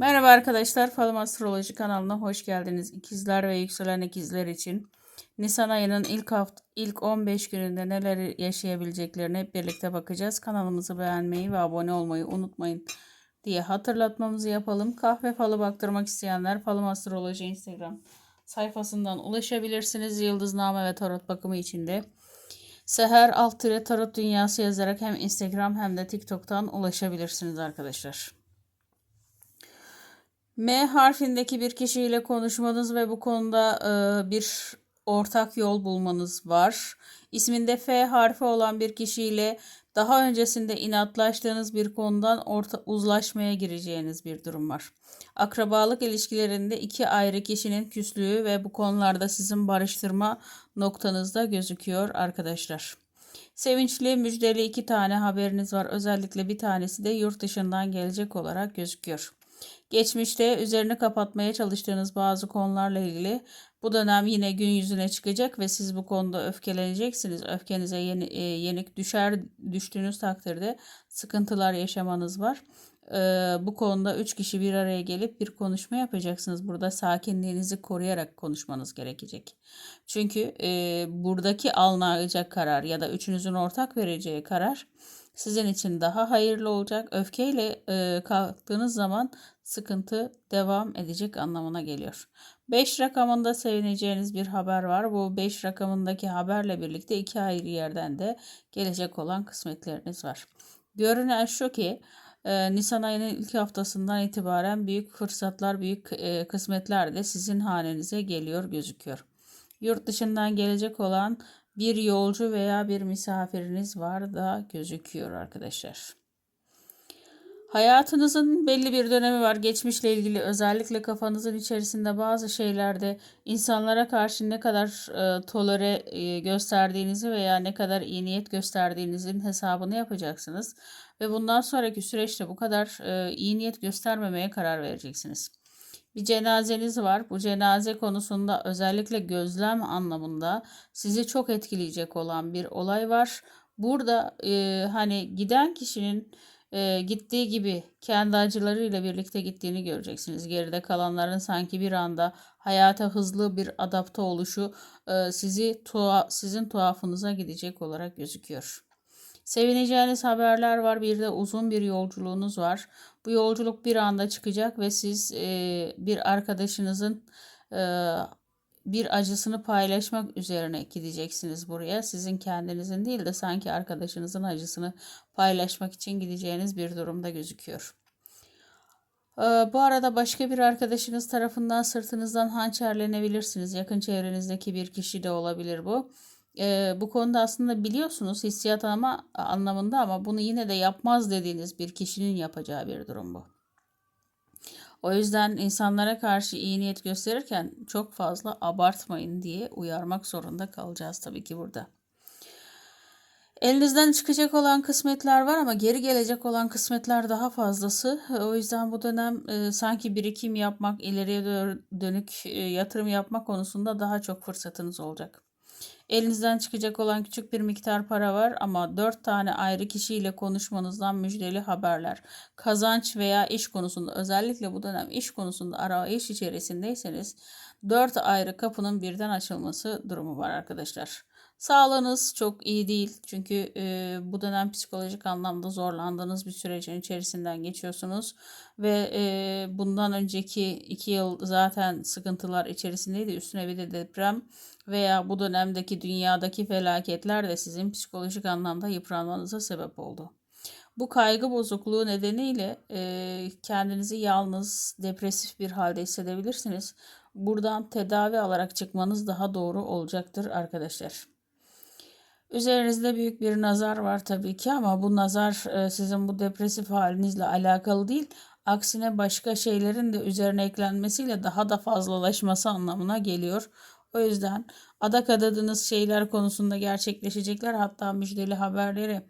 Merhaba arkadaşlar, Falım Astroloji kanalına hoş geldiniz. İkizler ve yükselen ikizler için Nisan ayının ilk hafta, ilk 15 gününde neler yaşayabileceklerine hep birlikte bakacağız. Kanalımızı beğenmeyi ve abone olmayı unutmayın diye hatırlatmamızı yapalım. Kahve falı baktırmak isteyenler Falım Astroloji Instagram sayfasından ulaşabilirsiniz. Yıldızname ve tarot bakımı için de Seher alt tarot dünyası yazarak hem Instagram hem de TikTok'tan ulaşabilirsiniz arkadaşlar. M harfindeki bir kişiyle konuşmanız ve bu konuda e, bir ortak yol bulmanız var. İsminde F harfi olan bir kişiyle daha öncesinde inatlaştığınız bir konudan orta uzlaşmaya gireceğiniz bir durum var. Akrabalık ilişkilerinde iki ayrı kişinin küslüğü ve bu konularda sizin barıştırma noktanızda gözüküyor arkadaşlar. Sevinçli, müjdeli iki tane haberiniz var. Özellikle bir tanesi de yurt dışından gelecek olarak gözüküyor. Geçmişte üzerini kapatmaya çalıştığınız bazı konularla ilgili bu dönem yine gün yüzüne çıkacak ve siz bu konuda öfkeleneceksiniz. Öfkenize yeni, e, yenik düşer düştüğünüz takdirde sıkıntılar yaşamanız var. E, bu konuda üç kişi bir araya gelip bir konuşma yapacaksınız. Burada sakinliğinizi koruyarak konuşmanız gerekecek. Çünkü e, buradaki alınacak karar ya da üçünüzün ortak vereceği karar sizin için daha hayırlı olacak. Öfkeyle e, kalktığınız zaman sıkıntı devam edecek anlamına geliyor. 5 rakamında sevineceğiniz bir haber var. Bu 5 rakamındaki haberle birlikte iki ayrı yerden de gelecek olan kısmetleriniz var. Görünen şu ki e, Nisan ayının ilk haftasından itibaren büyük fırsatlar, büyük e, kısmetler de sizin hanenize geliyor gözüküyor. Yurt dışından gelecek olan bir yolcu veya bir misafiriniz var da gözüküyor arkadaşlar. Hayatınızın belli bir dönemi var. Geçmişle ilgili özellikle kafanızın içerisinde bazı şeylerde insanlara karşı ne kadar e, tolere e, gösterdiğinizi veya ne kadar iyi niyet gösterdiğinizin hesabını yapacaksınız. Ve bundan sonraki süreçte bu kadar e, iyi niyet göstermemeye karar vereceksiniz. Bir cenazeniz var. Bu cenaze konusunda özellikle gözlem anlamında sizi çok etkileyecek olan bir olay var. Burada e, hani giden kişinin e, gittiği gibi kendi acılarıyla birlikte gittiğini göreceksiniz. Geride kalanların sanki bir anda hayata hızlı bir adapte oluşu e, sizi tuha, sizin tuhafınıza gidecek olarak gözüküyor. Sevineceğiniz haberler var. Bir de uzun bir yolculuğunuz var. Bu yolculuk bir anda çıkacak ve siz e, bir arkadaşınızın e, bir acısını paylaşmak üzerine gideceksiniz buraya. Sizin kendinizin değil de sanki arkadaşınızın acısını paylaşmak için gideceğiniz bir durumda gözüküyor. Ee, bu arada başka bir arkadaşınız tarafından sırtınızdan hançerlenebilirsiniz. Yakın çevrenizdeki bir kişi de olabilir bu. Ee, bu konuda aslında biliyorsunuz hissiyat ama anlamında ama bunu yine de yapmaz dediğiniz bir kişinin yapacağı bir durum bu. O yüzden insanlara karşı iyi niyet gösterirken çok fazla abartmayın diye uyarmak zorunda kalacağız tabii ki burada. Elinizden çıkacak olan kısmetler var ama geri gelecek olan kısmetler daha fazlası. O yüzden bu dönem e, sanki birikim yapmak, ileriye dönük e, yatırım yapmak konusunda daha çok fırsatınız olacak. Elinizden çıkacak olan küçük bir miktar para var ama 4 tane ayrı kişiyle konuşmanızdan müjdeli haberler. Kazanç veya iş konusunda özellikle bu dönem iş konusunda arayış içerisindeyseniz 4 ayrı kapının birden açılması durumu var arkadaşlar. Sağlığınız çok iyi değil çünkü e, bu dönem psikolojik anlamda zorlandığınız bir sürecin içerisinden geçiyorsunuz ve e, bundan önceki iki yıl zaten sıkıntılar içerisindeydi üstüne bir de deprem veya bu dönemdeki dünyadaki felaketler de sizin psikolojik anlamda yıpranmanıza sebep oldu. Bu kaygı bozukluğu nedeniyle e, kendinizi yalnız, depresif bir halde hissedebilirsiniz. Buradan tedavi alarak çıkmanız daha doğru olacaktır arkadaşlar. Üzerinizde büyük bir nazar var tabii ki ama bu nazar e, sizin bu depresif halinizle alakalı değil. Aksine başka şeylerin de üzerine eklenmesiyle daha da fazlalaşması anlamına geliyor. O yüzden adak adadığınız şeyler konusunda gerçekleşecekler. Hatta müjdeli haberleri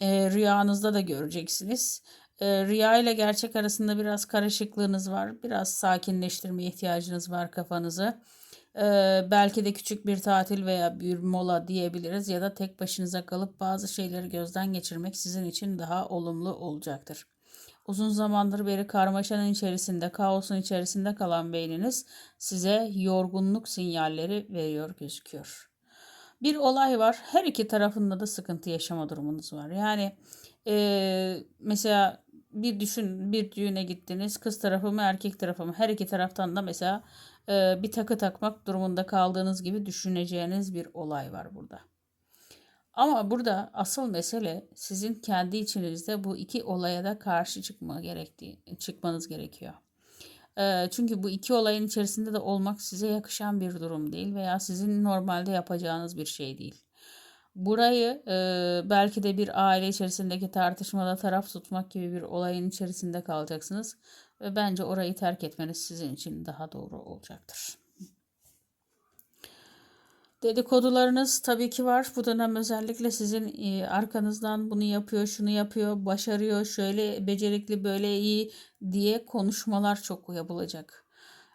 e, rüyanızda da göreceksiniz. E, rüya ile gerçek arasında biraz karışıklığınız var. Biraz sakinleştirmeye ihtiyacınız var kafanızı. Ee, belki de küçük bir tatil veya bir mola diyebiliriz ya da tek başınıza kalıp bazı şeyleri gözden geçirmek sizin için daha olumlu olacaktır. Uzun zamandır beri karmaşanın içerisinde, kaosun içerisinde kalan beyniniz size yorgunluk sinyalleri veriyor gözüküyor. Bir olay var. Her iki tarafında da sıkıntı yaşama durumunuz var. Yani eee, mesela bir düşün bir düğüne gittiniz. Kız tarafı mı erkek tarafı mı? Her iki taraftan da mesela bir takı takmak durumunda kaldığınız gibi düşüneceğiniz bir olay var burada. Ama burada asıl mesele sizin kendi içinizde bu iki olaya da karşı çıkma gerektiği, çıkmanız gerekiyor. Eee, çünkü bu iki olayın içerisinde de olmak size yakışan bir durum değil veya sizin normalde yapacağınız bir şey değil. Burayı eee, belki de bir aile içerisindeki tartışmada taraf tutmak gibi bir olayın içerisinde kalacaksınız ve bence orayı terk etmeniz sizin için daha doğru olacaktır. Dedikodularınız tabii ki var. Bu dönem özellikle sizin e, arkanızdan bunu yapıyor, şunu yapıyor, başarıyor, şöyle becerikli, böyle iyi diye konuşmalar çok yapılacak.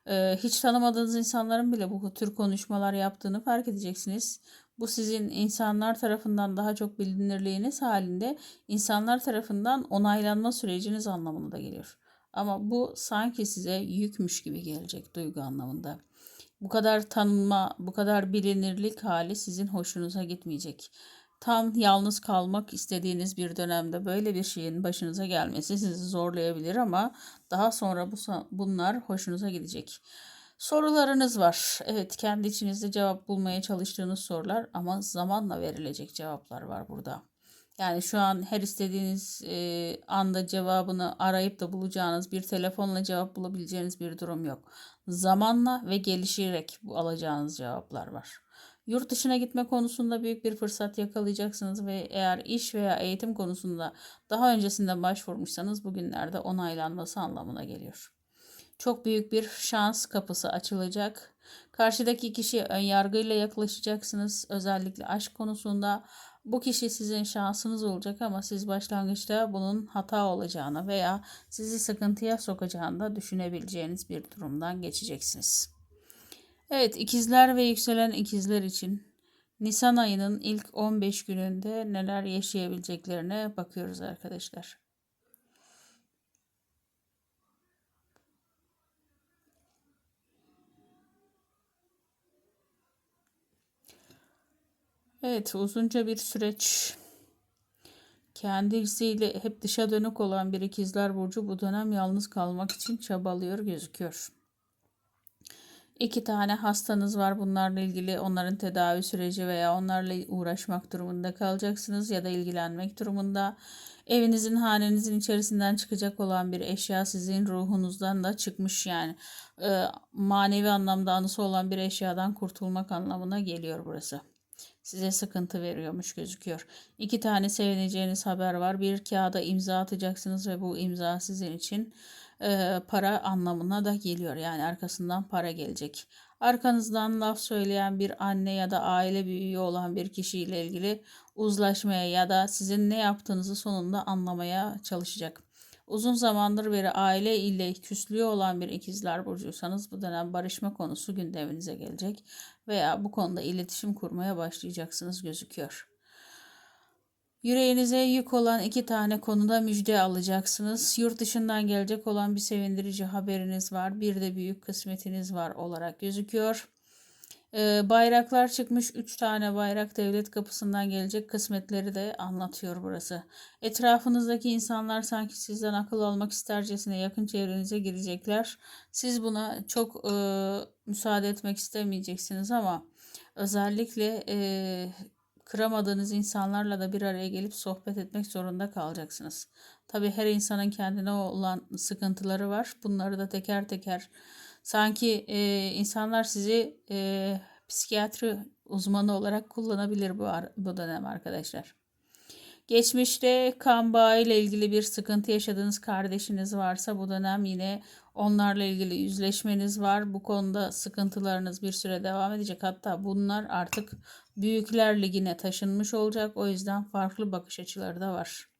E, hiç tanımadığınız insanların bile bu tür konuşmalar yaptığını fark edeceksiniz. Bu sizin insanlar tarafından daha çok bilinirliğiniz halinde insanlar tarafından onaylanma süreciniz anlamına da geliyor. Ama bu sanki size yükmüş gibi gelecek duygu anlamında. Bu kadar tanınma, bu kadar bilinirlik hali sizin hoşunuza gitmeyecek. Tam yalnız kalmak istediğiniz bir dönemde böyle bir şeyin başınıza gelmesi sizi zorlayabilir ama daha sonra bu bunlar hoşunuza gidecek. Sorularınız var. Evet, kendi içinizde cevap bulmaya çalıştığınız sorular ama zamanla verilecek cevaplar var burada. Yani şu an her istediğiniz e, anda cevabını arayıp da bulacağınız bir telefonla cevap bulabileceğiniz bir durum yok. Zamanla ve gelişerek alacağınız cevaplar var. Yurt dışına gitme konusunda büyük bir fırsat yakalayacaksınız ve eğer iş veya eğitim konusunda daha öncesinde başvurmuşsanız bugünlerde onaylanması anlamına geliyor. Çok büyük bir şans kapısı açılacak. Karşıdaki kişiye ön yargıyla yaklaşacaksınız. Özellikle aşk konusunda bu kişi sizin şansınız olacak ama siz başlangıçta bunun hata olacağını veya sizi sıkıntıya sokacağını da düşünebileceğiniz bir durumdan geçeceksiniz. Evet ikizler ve yükselen ikizler için Nisan ayının ilk 15 gününde neler yaşayabileceklerine bakıyoruz arkadaşlar. Evet, uzunca bir süreç. Kendisiyle hep dışa dönük olan bir ikizler burcu bu dönem yalnız kalmak için çabalıyor gözüküyor. İki tane hastanız var. Bunlarla ilgili onların tedavi süreci veya onlarla uğraşmak durumunda kalacaksınız ya da ilgilenmek durumunda. Evinizin, hanenizin içerisinden çıkacak olan bir eşya sizin ruhunuzdan da çıkmış yani. E, manevi anlamda anısı olan bir eşyadan kurtulmak anlamına geliyor burası size sıkıntı veriyormuş gözüküyor. İki tane sevineceğiniz haber var. Bir kağıda imza atacaksınız ve bu imza sizin için e, para anlamına da geliyor. Yani arkasından para gelecek. Arkanızdan laf söyleyen bir anne ya da aile büyüğü olan bir kişiyle ilgili uzlaşmaya ya da sizin ne yaptığınızı sonunda anlamaya çalışacak. Uzun zamandır beri aile ile küslüğü olan bir ikizler burcuysanız bu dönem barışma konusu gündeminize gelecek veya bu konuda iletişim kurmaya başlayacaksınız gözüküyor. Yüreğinize yük olan iki tane konuda müjde alacaksınız. Yurt dışından gelecek olan bir sevindirici haberiniz var. Bir de büyük kısmetiniz var olarak gözüküyor. Ee, bayraklar çıkmış. 3 tane bayrak devlet kapısından gelecek kısmetleri de anlatıyor burası. Etrafınızdaki insanlar sanki sizden akıl almak istercesine yakın çevrenize girecekler. Siz buna çok e, müsaade etmek istemeyeceksiniz ama özellikle e, kıramadığınız insanlarla da bir araya gelip sohbet etmek zorunda kalacaksınız. Tabi her insanın kendine olan sıkıntıları var. Bunları da teker teker Sanki e, insanlar sizi e, psikiyatri uzmanı olarak kullanabilir bu, bu dönem arkadaşlar. Geçmişte kan bağı ile ilgili bir sıkıntı yaşadığınız kardeşiniz varsa bu dönem yine onlarla ilgili yüzleşmeniz var. Bu konuda sıkıntılarınız bir süre devam edecek. Hatta bunlar artık Büyükler Ligi'ne taşınmış olacak. O yüzden farklı bakış açıları da var.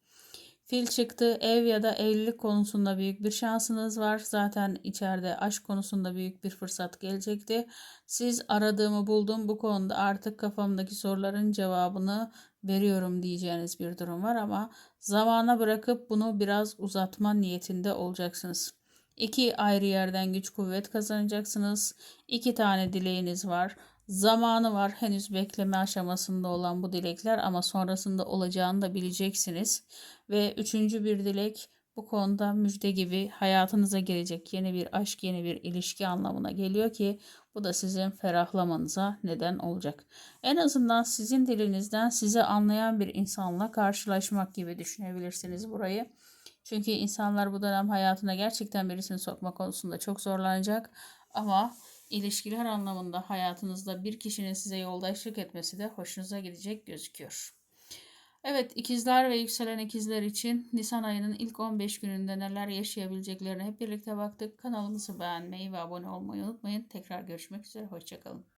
Fil çıktı. Ev ya da evlilik konusunda büyük bir şansınız var. Zaten içeride aşk konusunda büyük bir fırsat gelecekti. Siz aradığımı buldum. Bu konuda artık kafamdaki soruların cevabını veriyorum diyeceğiniz bir durum var ama Zamana bırakıp bunu biraz uzatma niyetinde olacaksınız. İki ayrı yerden güç kuvvet kazanacaksınız. İki tane dileğiniz var. Zamanı var. Henüz bekleme aşamasında olan bu dilekler ama sonrasında olacağını da bileceksiniz. Ve üçüncü bir dilek bu konuda müjde gibi hayatınıza girecek yeni bir aşk, yeni bir ilişki anlamına geliyor ki bu da sizin ferahlamanıza neden olacak. En azından sizin dilinizden sizi anlayan bir insanla karşılaşmak gibi düşünebilirsiniz burayı. Çünkü insanlar bu dönem hayatına gerçekten birisini sokma konusunda çok zorlanacak ama ilişkiler anlamında hayatınızda bir kişinin size yoldaşlık etmesi de hoşunuza gidecek gözüküyor. Evet ikizler ve yükselen ikizler için Nisan ayının ilk 15 gününde neler yaşayabileceklerine hep birlikte baktık. Kanalımızı beğenmeyi ve abone olmayı unutmayın. Tekrar görüşmek üzere. Hoşçakalın.